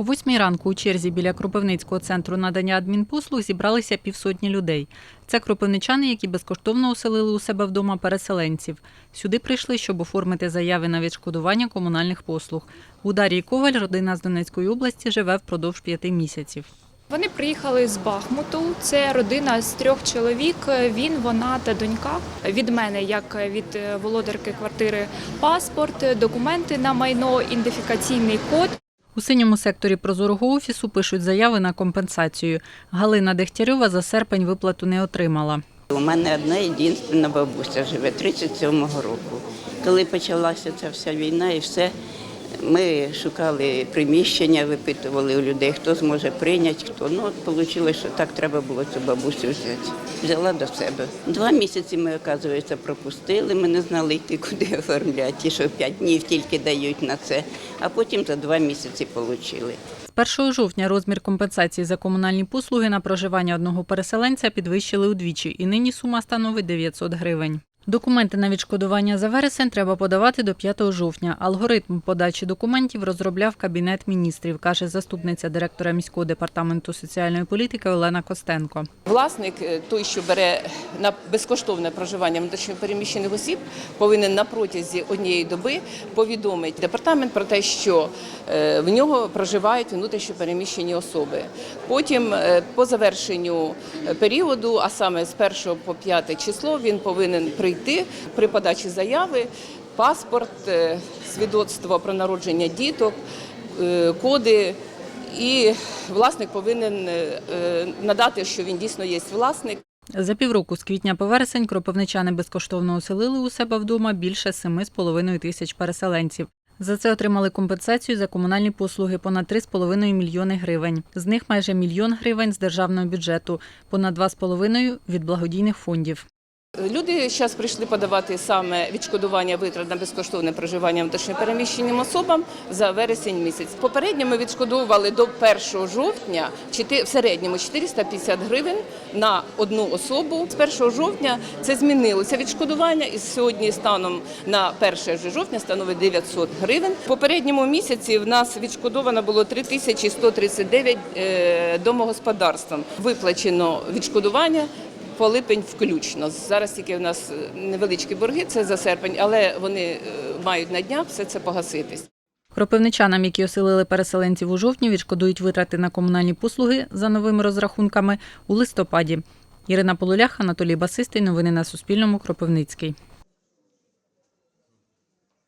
О восьмій ранку у черзі біля Кропивницького центру надання адмінпослуг зібралися півсотні людей. Це кропивничани, які безкоштовно оселили у себе вдома переселенців. Сюди прийшли, щоб оформити заяви на відшкодування комунальних послуг. У Дарії Коваль родина з Донецької області живе впродовж п'яти місяців. Вони приїхали з Бахмуту. Це родина з трьох чоловік. Він, вона та донька. Від мене, як від е, володарки квартири, паспорт, документи на майно, ідентифікаційний код. У синьому секторі прозорого офісу пишуть заяви на компенсацію. Галина Дегтярьова за серпень виплату не отримала. У мене одна єдина бабуся живе 37-го року. Коли почалася ця вся війна і все, ми шукали приміщення, випитували у людей, хто зможе прийняти, хто. Ну, от вийшло, що так треба було цю бабусю взяти. Взяла до себе. Два місяці ми, оказується, пропустили, ми не знали йти, куди оформляти, що п'ять днів тільки дають на це, а потім за два місяці отримали. З 1 жовтня розмір компенсації за комунальні послуги на проживання одного переселенця підвищили удвічі, і нині сума становить 900 гривень. Документи на відшкодування за вересень треба подавати до 5 жовтня. Алгоритм подачі документів розробляв Кабінет міністрів, каже заступниця директора міського департаменту соціальної політики Олена Костенко. Власник, е, той, що бере на безкоштовне проживання внутрішньопереміщених осіб, повинен на протязі однієї доби повідомити департамент про те, що е, в нього проживають внутрішньопереміщені особи. Потім, е, по завершенню періоду, а саме з 1 по 5 число, він повинен прийти при подачі заяви, паспорт, е, свідоцтво про народження діток, е, коди. І власник повинен е, надати, що він дійсно є власник. За півроку з квітня по вересень кропивничани безкоштовно оселили у себе вдома більше 7,5 тисяч переселенців. За це отримали компенсацію за комунальні послуги понад 3,5 мільйони гривень. З них майже мільйон гривень з державного бюджету, понад 2,5 від благодійних фондів. Люди зараз прийшли подавати саме відшкодування витрат на безкоштовне проживання внутрішньопереміщеним особам за вересень місяць. Попередньо ми відшкодовували до 1 жовтня в середньому 450 гривень на одну особу. З 1 жовтня це змінилося відшкодування, і сьогодні станом на 1 жовтня становить 900 гривень. Попередньому місяці в нас відшкодовано було 3139 е, домогосподарствам. Виплачено відшкодування по липень включно. Зараз тільки в нас е, невеличкі борги, це за серпень, але вони е, мають на днях все це погаситись. Кропивничанам, які оселили переселенців у жовтні, відшкодують витрати на комунальні послуги за новими розрахунками у листопаді. Ірина Полулях, Анатолій Басистий. Новини на Суспільному. Кропивницький.